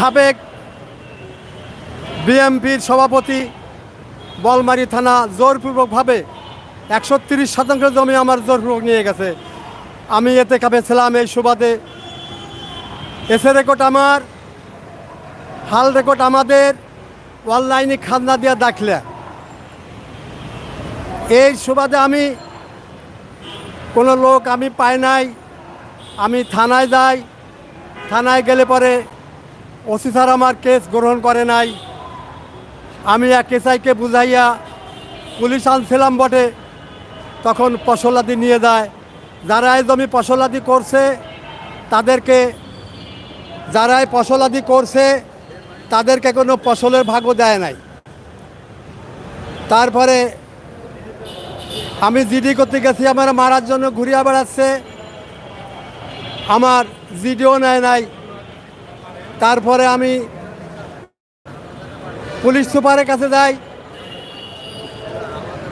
সাবেক বিএমপির সভাপতি বলমারি থানা জোরপূর্বকভাবে একশো তিরিশ শতাংশ জমি আমার জোরপূর্বক নিয়ে গেছে। আমি এতে কাপে ছিলাম এই সুবাদে। এসে রেকর্ড আমার, হাল রেকর্ড আমাদের, অনলাইনে খাজনা দিয়া দেখলে। এই সুবাদে আমি কোনো লোক আমি পাই নাই। আমি থানায় যাই, থানায় গেলে পরে ওসি স্যার আমার কেস গ্রহণ করে নাই। আমি এক এসআইকে বুঝাইয়া পুলিশ আনছিলাম বটে, তখন ফসলাদি নিয়ে যায়। যারা এই জমি ফসলাদি করছে, তাদেরকে যারা এই ফসলাদি করছে, তাদেরকে কোনো ফসলের ভাগও দেয় নাই। তারপরে আমি জিডি করতে গেছি, আমার মারার জন্য ঘুরিয়া বেড়াচ্ছে। আমার জিডিও নেয় নাই। তারপরে আমি পুলিশ সুপারের কাছে যাই।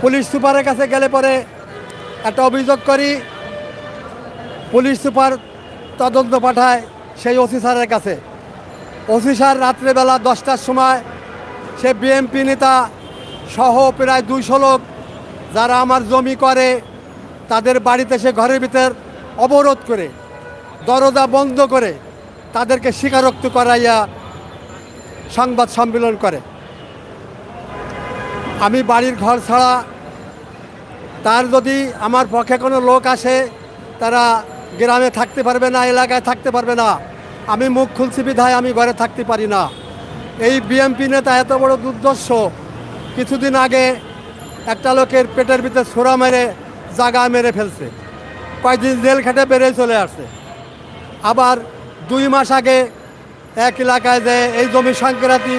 পুলিশ সুপারের কাছে গেলে পরে একটা অভিযোগ করি। পুলিশ সুপার তদন্ত পাঠায় সেই ওসি স্যারের কাছে। ওসি স্যার রাত্রেবেলা দশটার সময় সে বিএমপি নেতা সহ প্রায় দুইশো লোক যারা আমার জমি করে, তাদের বাড়িতে সে ঘরের ভিতর অবরোধ করে, দরজা বন্ধ করে তাদেরকে স্বীকারোক্ত করাইয়া সংবাদ সম্মেলন করে। আমি বাড়ির ঘর ছাড়া তার যদি আমার পক্ষে কোনো লোক আসে, তারা গ্রামে থাকতে পারবে না, এলাকায় থাকতে পারবে না। আমি মুখ খুলছি বিধায় আমি ঘরে থাকতে পারি না। এই বিএমপি নেতা এত বড় দুর্দর্শ। কিছুদিন আগে একটা লোকের পেটের ভিতরে ছোড়া মেরে, জাগা মেরে ফেলছে। কয়েকদিন জেল খেটে বেরিয়ে চলে আসছে। আবার দুই মাস আগে এক এলাকায় যে এই জমি সংক্রান্তি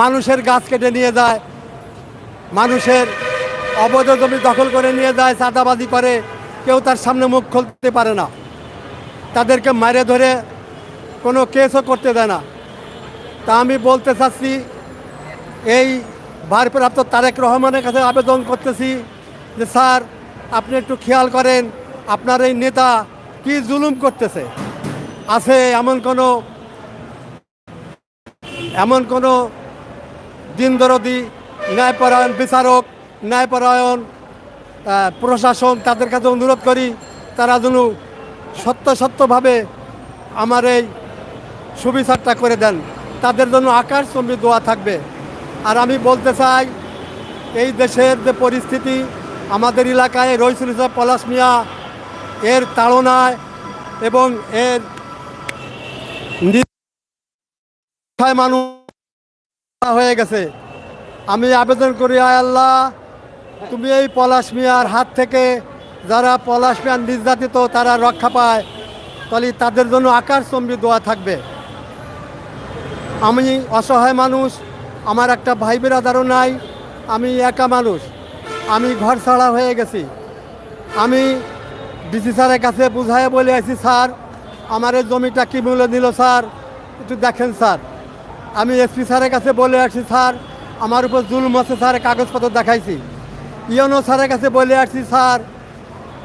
মানুষের গাছ কেটে নিয়ে যায়, মানুষের অবৈধ জমি দখল করে নিয়ে যায়, চাঁদাবাজি করে, কেউ তার সামনে মুখ খুলতে পারে না। তাদেরকে মারে ধরে কোনো কেসও করতে দেয় না। তা আমি বলতে চাচ্ছি, এই ভারপ্রাপ্ত তারেক রহমানের কাছে আবেদন করতেছি যে, স্যার, আপনি একটু খেয়াল করেন, আপনার এই নেতা কি জুলুম করতেছে? আছে এমন কোনো এমন কোনো দিনদরদি ন্যায়পরায়ণ বিচারক, ন্যায়পরায়ণ প্রশাসন তাদের কাছে অনুরোধ করি, তারা যেন সত্য সত্যভাবে আমার এই সুবিচারটা করে দেন। তাদের জন্য আকাশ চম্বি দোয়া থাকবে। আর আমি বলতে চাই, এই দেশের যে পরিস্থিতি আমাদের এলাকায় রইসুল পলাশ মিয়া, এর তাড়নায় এবং এর মানুষ হয়ে গেছে। আমি আবেদন করি, আয় আল্লাহ, তুমি এই পলাশ মিয়ার হাত থেকে যারা পলাশ মিয়ার নির্যাতিত, তারা রক্ষা পায়। তাহলে তাদের জন্য আকাশ চম্বি দোয়া থাকবে। আমি অসহায় মানুষ, আমার একটা ভাই বেরাদারও নাই, আমি একা মানুষ, আমি ঘর ছাড়া হয়ে গেছি। আমি ডিসি স্যারের কাছে বুঝায় বলে আছি স্যার আমার এই জমিটা কী মূল্য নিল স্যার? একটু দেখেন, স্যার। আমি এসপি স্যারের কাছে বলে আসছি, স্যার। আমার উপর জুলুম আছে স্যার, কাগজপত্র দেখাইছি। ইয়নো স্যারের কাছে বলে আসছি, স্যার,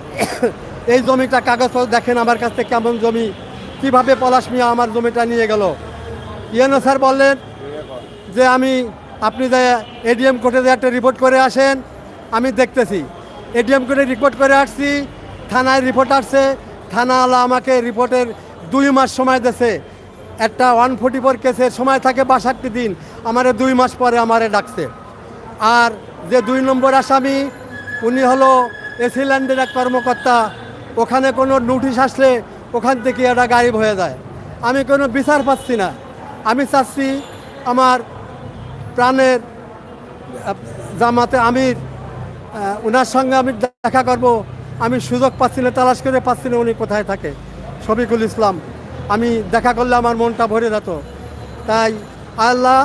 এই জমিটা কাগজপত্র দেখেন আমার কাছ কেমন জমি, কীভাবে পলাশ মিয়া আমার জমিটা নিয়ে গেল। ইয়নো স্যার বললেন যে আমি, আপনি যে এডিএম কোর্টে যে একটা রিপোর্ট করে আসেন, আমি দেখতেছি। এডিএম কোর্টে রিপোর্ট করে আসছি, থানায় রিপোর্ট আসছে থানাওয়ালা আমাকে রিপোর্টের দুই মাস সময় দিয়েছে। একটা ওয়ান ফোর্টি ফোর কেসের সময় থাকে বাষট্টি দিন, আমারে দুই মাস পরে আমারে ডাকছে। আর যে দুই নম্বর আসামি, উনি হলো এসিল্যান্ডের এক কর্মকর্তা, ওখানে কোনো নোটিশ আসলে ওখান থেকে একটা গায়েব হয়ে যায়। আমি কোনো বিচার পাচ্ছি না। আমি চাচ্ছি আমার প্রাণের জামাতে আমির ওনার সঙ্গে আমি দেখা করব। আমি সুযোগ পাচ্ছি না, তালাশ করে পাচ্ছি না উনি কোথায় থাকে। শফিকুল ইসলাম, আমি দেখা করলে আমার মনটা ভরে যেত। তাই আল্লাহ,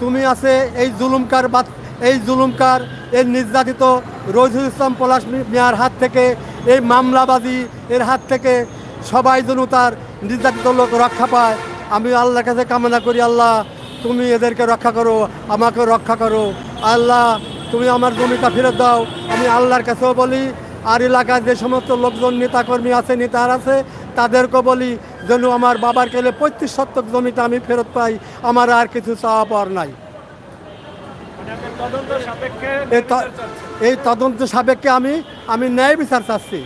তুমি আছে এই জুলুমকার বা এই জুলুমকার, এই নির্যাতিত রহিদুল ইসলাম পলাশ মিয়ার হাত থেকে, এই মামলাবাদী এর হাত থেকে সবাই যেন তার নির্যাতিত লোক রক্ষা পায়। আমি আল্লাহর কাছে কামনা করি, আল্লাহ, তুমি এদেরকে রক্ষা করো আমাকে রক্ষা করো। আল্লাহ, তুমি আমার জমিটা ফেরত দাও। আমি আল্লাহর কাছেও বলি আর এলাকার যে সমস্ত লোকজন, নেতাকর্মী আছে, নেতার আছে তাদেরকেও বলি যেন আমার বাবার কেলে পঁয়ত্রিশ শতক জমিটা আমি ফেরত পাই, আমার আর কিছু চাওয়া পাওয়ার নাই। এই তদন্ত সাপেক্ষে আমি আমি ন্যায় বিচার চাচ্ছি।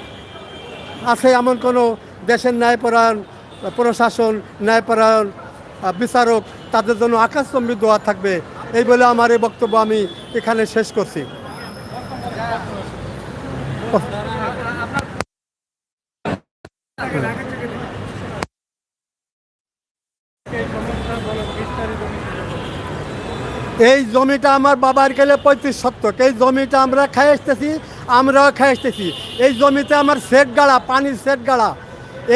আছে এমন কোনো দেশের ন্যায়পরায়ণ প্রশাসন, ন্যায়পরায়ণ বিচারক, তাদের জন্য আকাশচম্বী দোয়া থাকবে, এই বলে আমার এই বক্তব্য আমি এখানে শেষ করছি। এই জমিটা আমার বাবার গেলে পঁয়ত্রিশ শতক। এই জমিটা আমরা খাই আসতেছি, আমরাও খাই আসতেছি। এই জমিতে আমার সেট গাড়া, পানির সেট গাড়া।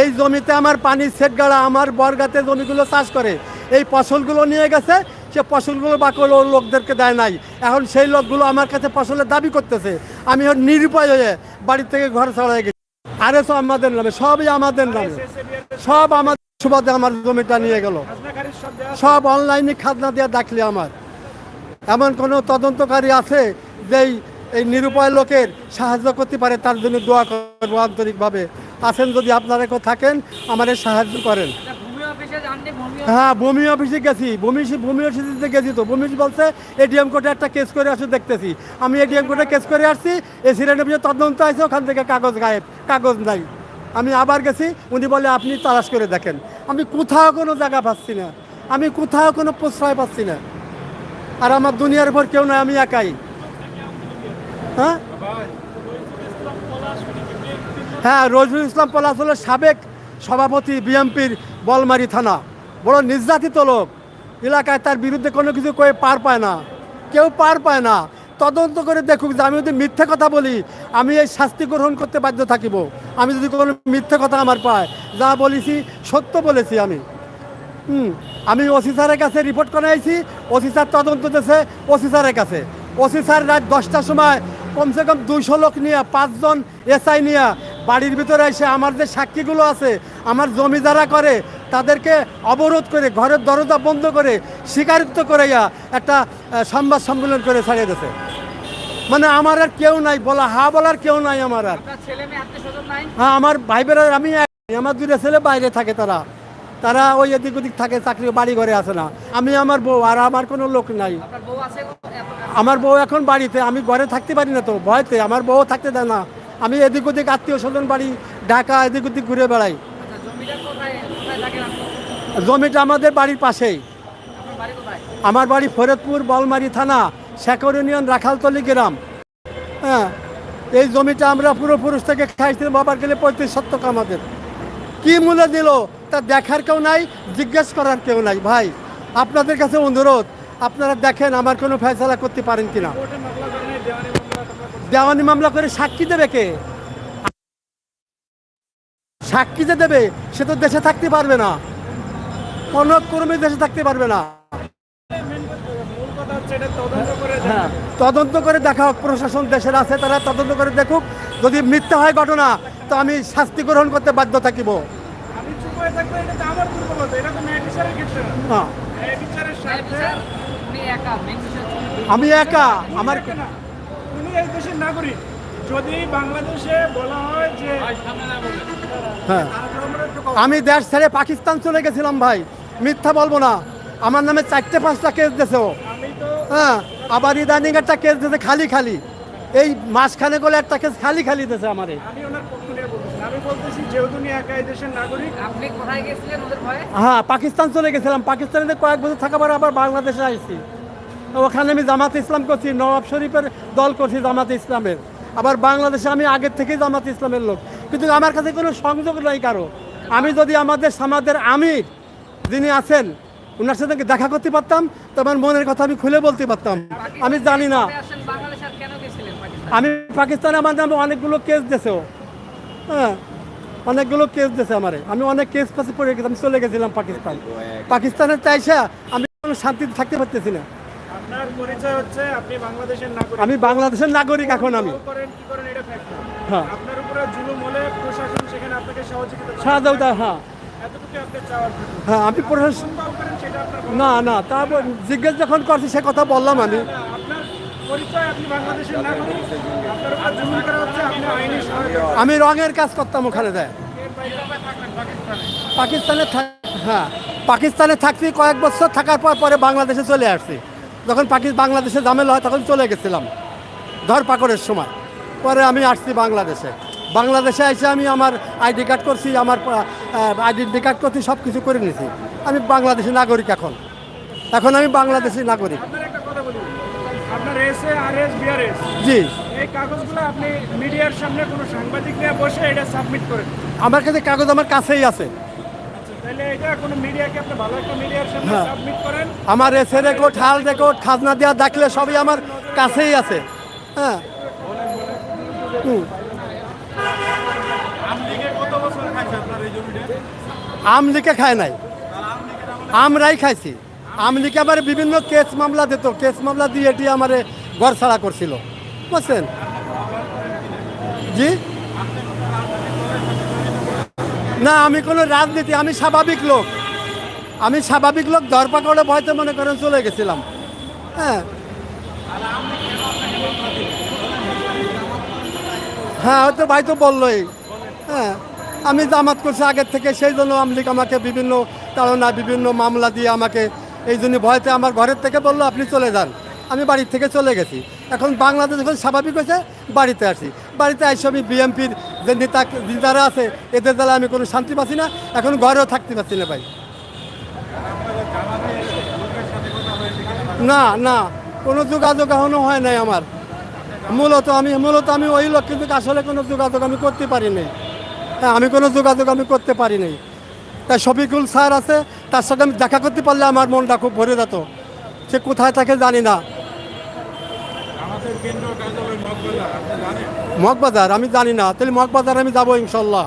এই জমিতে আমার পানির সেট গাড়া, আমার বরগাতে জমিগুলো চাষ করে। এই ফসলগুলো নিয়ে গেছে সে ফসলগুলো বাকল ওর লোকদেরকে দেয় নাই। এখন সেই লোকগুলো আমার কাছে ফসলের দাবি করতেছে। আমি ওর নিরুপায় হয়ে বাড়ি থেকে ঘর ছাড়াই গেছি। আরে সব আমাদের নামে, সবই আমাদের নামে। সব আমাদের সুবাদে আমার জমিটা নিয়ে গেল। সব অনলাইনে খাজনা দিয়ে ডাকলে আমার। এমন কোনো তদন্তকারী আছে যেই এই নিরুপায় লোকের সাহায্য করতে পারে, তার জন্য দোয়া করব আন্তরিকভাবে। আছেন যদি আপনারা কেউ থাকেন আমাদের সাহায্য করেন ভূমি অফিসে জানতে ভূমি হ্যাঁ ভূমি অফিসে গেছি। ভূমি ভূমি অফিসে গেছি তো। ভূমি বলছে এডিএম কোর্টে একটা কেস করে আসো, দেখতেছি। আমি এডিএম কোর্টে কেস করে আসছি এসিডেন্ট অফিসে তদন্ত আছে ওখান থেকে কাগজ গায়েব, কাগজ নাই। আমি আবার গেছি, উনি বলে, আপনি তালাশ করে দেখেন। আমি কোথাও কোনো জায়গা পাচ্ছি না। আমি কোথাও কোনো প্রশ্রয় পাচ্ছি না। আর আমার দুনিয়ার উপর কেউ নয় আমি একাই। হ্যাঁ? হ্যাঁ রজরুল ইসলাম পলাশ হলো সাবেক সভাপতি বিএমপির বলমারি থানা। বড় নির্যাতিত লোক। এলাকায় তার বিরুদ্ধে কোনো কিছু কয়ে পার পায় না। কেউ পার পায় না। তদন্ত করে দেখুক যে আমি যদি মিথ্যে কথা বলি, আমি এই শাস্তি গ্রহণ করতে বাধ্য থাকিব। আমি যদি কোনো মিথ্যে কথা আমার পায়, যা বলেছি, সত্য বলেছি আমি। হুম, আমি ওসি স্যারের কাছে রিপোর্ট করে আইছি ওসি স্যার তদন্ত দিয়েছে, ওসি স্যারের কাছে। ওসি স্যার রাত দশটার সময় কমসে কম দুইশো লোক নিয়ে, পাঁচজন এসআই নিয়ে বাড়ির ভিতরে এসে আমার যে সাক্ষীগুলো আছে, আমার জমি যারা করে তাদেরকে অবরোধ করে ঘরের দরজা বন্ধ করে স্বীকারিত্ব করাইয়া একটা সংবাদ সম্মেলন করে ছাড়িয়ে দিয়েছে। মানে আমার আর কেউ নাই বলা হা বলার কেউ নাই আমার আর। হ্যাঁ আমার ভাই বোনেরা আমি আমার দুইটা ছেলে বাইরে থাকে তারা। তারা ওই এদিক ওদিক থাকে চাকরি বাড়ি ঘরে আসে না। আমি আমার বউ আর আমার কোনো লোক নাই। আমার বউ এখন বাড়িতে আমি ঘরে থাকতে পারি না তো ভয়তে। আমার বউ থাকতে দেয় না। আমি এদিক ওদিক আত্মীয় স্বজন বাড়ি ঢাকা এদিক ওদিক ঘুরে বেড়াই আচ্ছা জমিটা কোথায় কোথায় থাকেন আপনি জমিটা আমাদের বাড়ির পাশেই। আমার বাড়ি ফরিদপুর, বলমারি থানা, শেখর ইউনিয়ন, রাখালতলি গ্রাম। হ্যাঁ এই জমিটা আমরা পূর্বপুরুষ থেকে খাইছিলাম, বাবার গেলে পঁয়ত্রিশ শতক আমাদের। কি মূল্য দিল, তা দেখার কেউ নাই, জিজ্ঞেস করার কেউ নাই। ভাই, আপনাদের কাছে অনুরোধ, আপনারা দেখেন আমার কোনো ফেসলা করতে পারেন কিনা। দেওয়ানি মামলা করে সাক্ষী দেবে কে? সাক্ষী যে দেবে সে তো দেশে থাকতে পারবে না। কোনো কর্মী দেশে থাকতে পারবে না। মূল কথা হচ্ছে এটা তদন্ত করে হ্যাঁ তদন্ত করে দেখা হোক প্রশাসন দেশের আছে তারা তদন্ত করে দেখুক। যদি মিথ্যা হয় ঘটনা তো আমি শাস্তি গ্রহণ করতে বাধ্য থাকিব। আমি একা আমার নাগরিক। যদি বাংলাদেশে বলা হয় যে হ্যাঁ। আমি দেশ ছেড়ে পাকিস্তান চলে গেছিলাম ভাই। মিথ্যা বলব না। আমার নামে চারটে পাঁচটা কেস দিয়েছে। ও আমি তো হ্যাঁ আবার ইদানিং একটা কেস দিয়েছে খালি খালি। এই মাসখানে গেলে একটা কেস খালি খালি দিয়েছে আমারে। আমি ওনার পক্ষ নিয়ে বলতেছি। না। আমি বলতেছি যেহেতু উনি একা এই দেশের নাগরিক আপনি কোথায় গেছিলেন ওদের ভয়ে? হ্যাঁ পাকিস্তান চলে গেছিলাম। পাকিস্তানে কয়েক বছর থাকার পর আবার বাংলাদেশে আসছি ওখানে আমি জামাত ইসলাম করছি নওয়াব শরীফের দল করছি জামাত ইসলামের। আবার বাংলাদেশে আমি আগের থেকেই জামাত ইসলামের লোক। কিন্তু আমার কাছে কোনো সংযোগ নাই কারও। আমি যদি আমাদের সমাজের আমির যিনি আছেন ওনার সাথে দেখা করতে পারতাম? তো আমার মনের কথা আমি খুলে বলতে পারতাম। আমি জানি না। আমি পাকিস্তানে আমার নামে অনেকগুলো কেস দিয়েছে হ্যাঁ অনেকগুলো কেস দিয়েছে আমারে। আমি অনেক কেস পাশে পড়ে গেছি, আমি চলে গেছিলাম পাকিস্তান। পাকিস্তানের চাইছে আমি শান্তিতে থাকতে পারতেছি না। আপনার পরিচয় হচ্ছে আপনি বাংলাদেশের নাগরিক। আমি বাংলাদেশের নাগরিক এখন আমি। করেন কি করেন এটা ফ্যাক্ট হ্যাঁ। আপনার উপরে জুলুম হলে প্রশাসন সেখানে আপনাকে সহযোগিতা করে। হ্যাঁ। হ্যাঁ আমি প্রশাসন। না না তারপর জিজ্ঞেস যখন করছি সে কথা বললাম আমি। আমি রঙের কাজ করতাম ওখানে দেয় পাকিস্তানে থাক- হ্যাঁ পাকিস্তানে থাকছি কয়েক বছর থাকার পর পরে বাংলাদেশে চলে আসছি। যখন পাকি বাংলাদেশে ঝামেলা হয় তখন চলে গেছিলাম ধরপাকড়ের সময়। পরে আমি আসছি বাংলাদেশে। বাংলাদেশে এসে আমি আমার আইডি কার্ড করছি আমার আইডেন্টি কার্ড করছি সব কিছু করে নিয়েছি। আমি বাংলাদেশি নাগরিক এখন। এখন আমি বাংলাদেশি নাগরিক। কথা বলি। আপনার S A R S BRS G. এই কাগজগুলো আপনি মিডিয়ার সামনে কোনো সাংবাদিক বসে এটা সাবমিট করেন। আমার কাছে কাগজ আমার কাছেই আছে। আমার এসে রেকর্ড হাল রেকর্ড খাজনা দেওয়া দেখলে সবই আমার কাছেই আছে। হ্যাঁ। আমলিকে খায় নাই। আমরাই খাইছি। আমলিকে আবার বিভিন্ন কেস মামলা দিত। কেস মামলা দিয়ে এটি আমার ঘর ছাড়া করছিল। বুঝছেন? জি? না, আমি কোনো রাজনীতি, আমি স্বাভাবিক লোক। আমি স্বাভাবিক লোক, ধরপাকড়ে ভয়তে মনে করেন চলে গেছিলাম। হ্যাঁ। হ্যাঁ হয়তো ভাই তো বললোই। হ্যাঁ আমি জামাত করছি আগের থেকে, সেই জন্য আমলিক আমাকে বিভিন্ন তাড়না, বিভিন্ন মামলা দিয়ে আমাকে এই জন্য ভয়তে আমার ঘরের থেকে বলল, আপনি চলে যান। আমি বাড়ির থেকে চলে গেছি। এখন বাংলাদেশ যখন স্বাভাবিক হয়েছে, বাড়িতে আসি বাড়িতে এসে আমি বিএমপির যে নেতা যারা আছে, এদের দ্বারা আমি কোনো শান্তি পাচ্ছি না। এখন ঘরেও থাকতে পারছি না ভাই। না না, কোনো যোগাযোগ এখনও হয় নাই আমার। মূলত আমি মূলত আমি ওই লোক কিন্তু আসলে কোনো যোগাযোগ আমি করতে পারি পারিনি হ্যাঁ আমি কোনো যোগাযোগ আমি করতে পারি পারিনি তাই শফিকুল স্যার আছে, তার সাথে আমি দেখা করতে পারলে আমার মনটা খুব ভরে যেত। সে কোথায় থাকে জানি না। মগবাজার আমি জানি না। তাহলে মগবাজার আমি যাব ইনশাল্লাহ।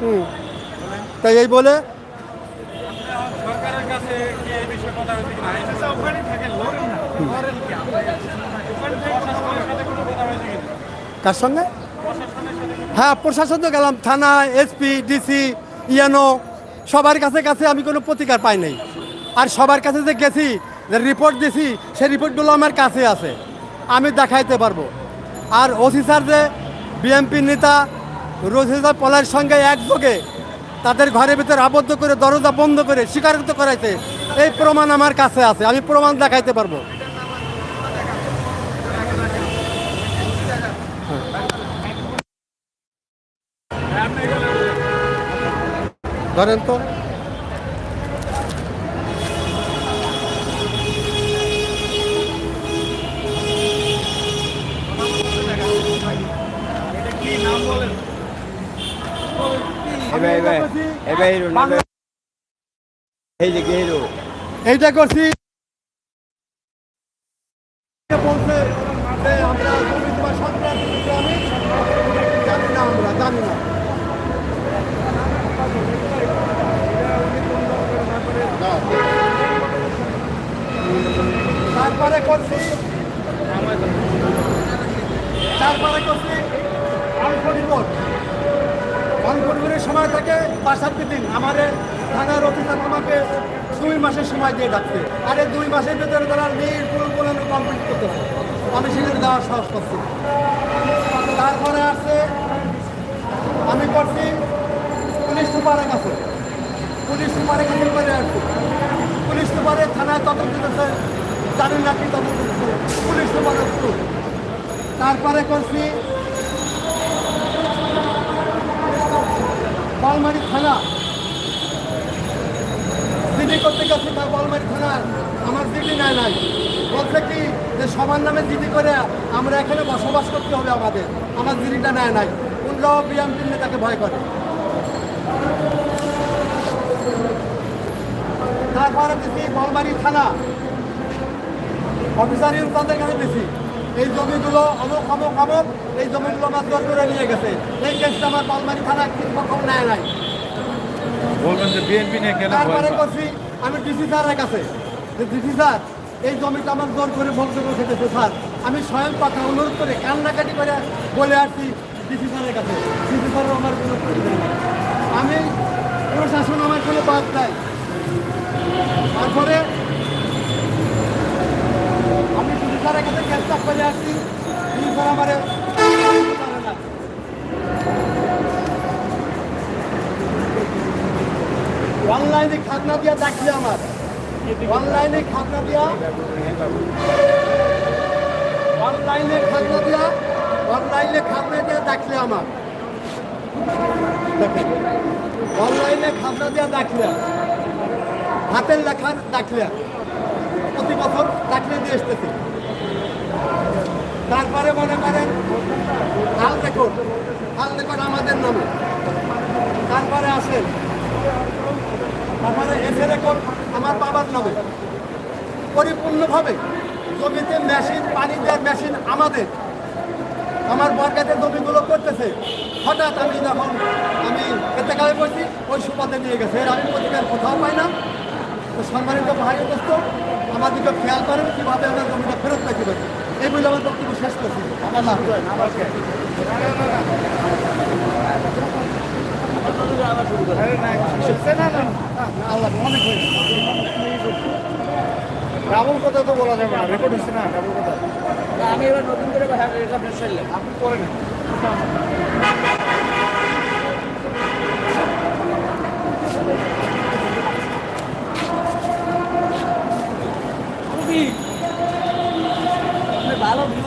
হুম। তাই এই বলে কার সঙ্গে? হ্যাঁ প্রশাসন তো গেলাম। থানা এসপি ডিসি ইএনও সবার কাছে কাছে আমি কোনো প্রতিকার পাই নাই। আর সবার কাছে যে গেছি যে রিপোর্ট দিছি সেই রিপোর্টগুলো আমার কাছে আছে। দেখাইতে পারব। আর ওসি স্যার যে বিএমপি নেতা রোজিদা পলার সঙ্গে একযোগে তাদের ঘরের ভিতরে আবদ্ধ করে দরজা বন্ধ করে স্বীকারোক্ত করাইছে, এই প্রমাণ আমার কাছে আছে, আমি প্রমাণ দেখাইতে পারব। ধরেন তো। জানি না তারপরে করছি। তারপরে করছি। আনফরিবোর্ড অনফরিবোর্ডের সময় থাকে বাসাতে দিন আমাদের থানার অফিসার আমাকে দুই মাসের সময় দিয়ে ডাকছে। আর দুই মাসের ভিতরে তারা নির্ভুল বলানো কমপ্লিট করতেছে। আমি সেখানে দেওয়ার সাহস করছি। তারপরে আসছে আমি করছি, পুলিশ সুপারের কাছে। পুলিশ সুপারের কাছে করে আসছি। পুলিশ সুপারের থানায় তদন্ত দিতেছে জানি না কি তদন্ত দিতেছে পুলিশ সুপারের তারপরে করছি বলমারি থানা। জিডি করতে গেছি তার বলমারি থানার। আমার জিডি নেয় নাই। বলছে কি যে সবার নামে জিডি করে আমরা এখানে বসবাস করতে হবে আমাদের। আমার জিডিটা নেয় নাই। উনরাও বিএমপির নেতাকে ভয় করে? তারপরে দিছি বলমারি থানা। অফিসার তাদের কাছে দিছি এই জমিগুলো অমুক অমুক অমুক এই জমিগুলো আমার জোর করে নিয়ে গেছে। এই কেসটা আমার বলমারি থানা কৃতপক্ষ নেয় নাই। বলবেন যে বিএনপি নিয়ে কেন তারপরে করছি আমি ডিসি স্যারের কাছে যে ডিসি স্যার এই জমিটা আমার জোর করে বক্তব্য খেতেছে স্যার। আমি স্বয়ং কথা অনুরোধ করে কান্নাকাটি করে বলে আসছি ডিসি স্যারের কাছে। ডিসি স্যারও আমার কোনো। আমি প্রশাসন আমার কোনো বাদ নাই। তারপরে স্যারের কাছে চেষ্টা করে আসছি। ডিসি স্যার আমার অনলাইনে খাজনা দিয়া দেখলে আমার। অনলাইনে খাজনা দিয়া। অনলাইনে খাজনা দিয়া। অনলাইনে খাজনা দিয়া দেখলে আমার। দেখেন। অনলাইনে খাজনা দিয়া দেখলে। হাতের লেখার দেখলে। প্রতি বছর দেখলে দিয়ে এসতেছি তারপরে মনে করেন, হাল রেকর্ড হাল রেকর্ড আমাদের নামে। তারপরে আসেন। তারপরে এসে রেকর্ড আমার বাবার নামে। পরিপূর্ণভাবে জমিতে মেশিন, পানি দেওয়ার মেশিন আমাদের। আমার বরকাতে জমিগুলো করতেছে। হঠাৎ আমি যখন আমি এতে কালে করছি ওই সুপাতে নিয়ে গেছে। এর আমি প্রতিকার কোথাও পাই না। তো সম্মানিত ভাই দোস্ত আমাদেরকে খেয়াল করেন কীভাবে আমরা জমিটা ফেরত পেতে পারি। এই বলে আমার বক্তব্য শেষ করছি। আমার হাফেজ। আল্লাহ অনেক ডাবল কথা তো বলা যাবে না রেকর্ড হচ্ছে না ডাবল কথা আমি এবার নতুন করে রেকর্ড ফেললাম আপনি করেন